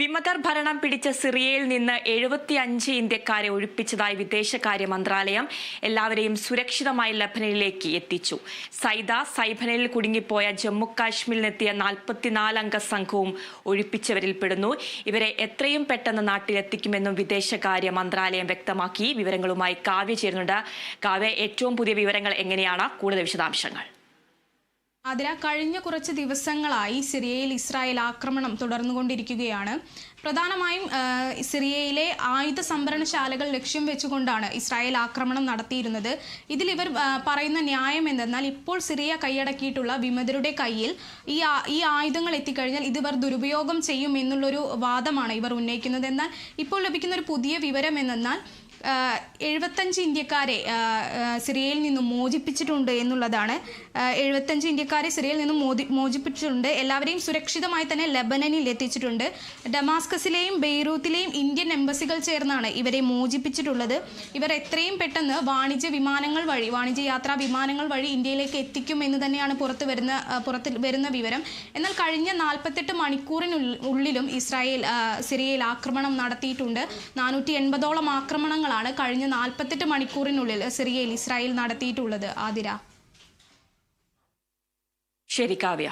വിമതർ ഭരണം പിടിച്ച സിറിയയിൽ നിന്ന് എഴുപത്തിയഞ്ച് ഇന്ത്യക്കാരെ ഒഴിപ്പിച്ചതായി വിദേശകാര്യ മന്ത്രാലയം എല്ലാവരെയും സുരക്ഷിതമായി ലബനനിലേക്ക് എത്തിച്ചു. സൈദ സൈബനയിൽ കുടുങ്ങിപ്പോയ ജമ്മു കാശ്മീരിൽ നിന്നെത്തിയ നാൽപ്പത്തിനാലംഗ സംഘവും ഒഴിപ്പിച്ചവരിൽപ്പെടുന്നു ഇവരെ എത്രയും പെട്ടെന്ന് നാട്ടിലെത്തിക്കുമെന്നും വിദേശകാര്യ മന്ത്രാലയം വ്യക്തമാക്കി. വിവരങ്ങളുമായി കാവ്യ ചേരുന്നുണ്ട്. കാവ്യ ഏറ്റവും പുതിയ വിവരങ്ങൾ എങ്ങനെയാണ്? കൂടുതൽ വിശദാംശങ്ങൾ. അതിന കഴിഞ്ഞ കുറച്ച് ദിവസങ്ങളായി സിറിയയിൽ ഇസ്രായേൽ ആക്രമണം തുടർന്നുകൊണ്ടിരിക്കുകയാണ്. പ്രധാനമായും സിറിയയിലെ ആയുധ സംഭരണശാലകൾ ലക്ഷ്യം വെച്ചുകൊണ്ടാണ് ഇസ്രായേൽ ആക്രമണം നടത്തിയിരുന്നത്. ഇതിൽ ഇവർ പറയുന്ന ന്യായം എന്തെന്നാൽ ഇപ്പോൾ സിറിയ കൈയടക്കിയിട്ടുള്ള വിമതരുടെ കയ്യിൽ ഈ ഈ ആയുധങ്ങൾ എത്തിക്കഴിഞ്ഞാൽ ഇത് ഇവർ ദുരുപയോഗം ചെയ്യും എന്നുള്ളൊരു വാദമാണ് ഇവർ ഉന്നയിക്കുന്നത്. എന്നാൽ ഇപ്പോൾ ലഭിക്കുന്ന ഒരു പുതിയ വിവരം എന്തെന്നാൽ എഴുപത്തഞ്ച് ഇന്ത്യക്കാരെ സിറിയയിൽ നിന്നും മോചിപ്പിച്ചിട്ടുണ്ട് എന്നുള്ളതാണ്. എഴുപത്തഞ്ച് എഴുപത്തഞ്ച് ഇന്ത്യക്കാരെ സിറിയയിൽ നിന്നും മോദി മോചിപ്പിച്ചിട്ടുണ്ട്. എല്ലാവരെയും സുരക്ഷിതമായി തന്നെ ലബനനിൽ എത്തിച്ചിട്ടുണ്ട്. ഡമാസ്കസിലെയും ബെയ്റൂത്തിലെയും ഇന്ത്യൻ എംബസികൾ ചേർന്നാണ് ഇവരെ മോചിപ്പിച്ചിട്ടുള്ളത്. ഇവർ എത്രയും പെട്ടെന്ന് വാണിജ്യ വിമാനങ്ങൾ വഴി വാണിജ്യ യാത്രാ വിമാനങ്ങൾ വഴി ഇന്ത്യയിലേക്ക് എത്തിക്കും എന്ന് തന്നെയാണ് പുറത്ത് വരുന്ന പുറത്ത് വരുന്ന വിവരം. എന്നാൽ കഴിഞ്ഞ നാൽപ്പത്തെട്ട് മണിക്കൂറിനുള്ളിലും ഇസ്രായേൽ സിറിയയിൽ ആക്രമണം നടത്തിയിട്ടുണ്ട്. നാനൂറ്റി എൺപതോളം ആക്രമണങ്ങളാണ് കഴിഞ്ഞ നാൽപ്പത്തെട്ട് മണിക്കൂറിനുള്ളിൽ സിറിയയിൽ ഇസ്രായേൽ നടത്തിയിട്ടുള്ളത്. ആതിര. ശരി കാവ്യ.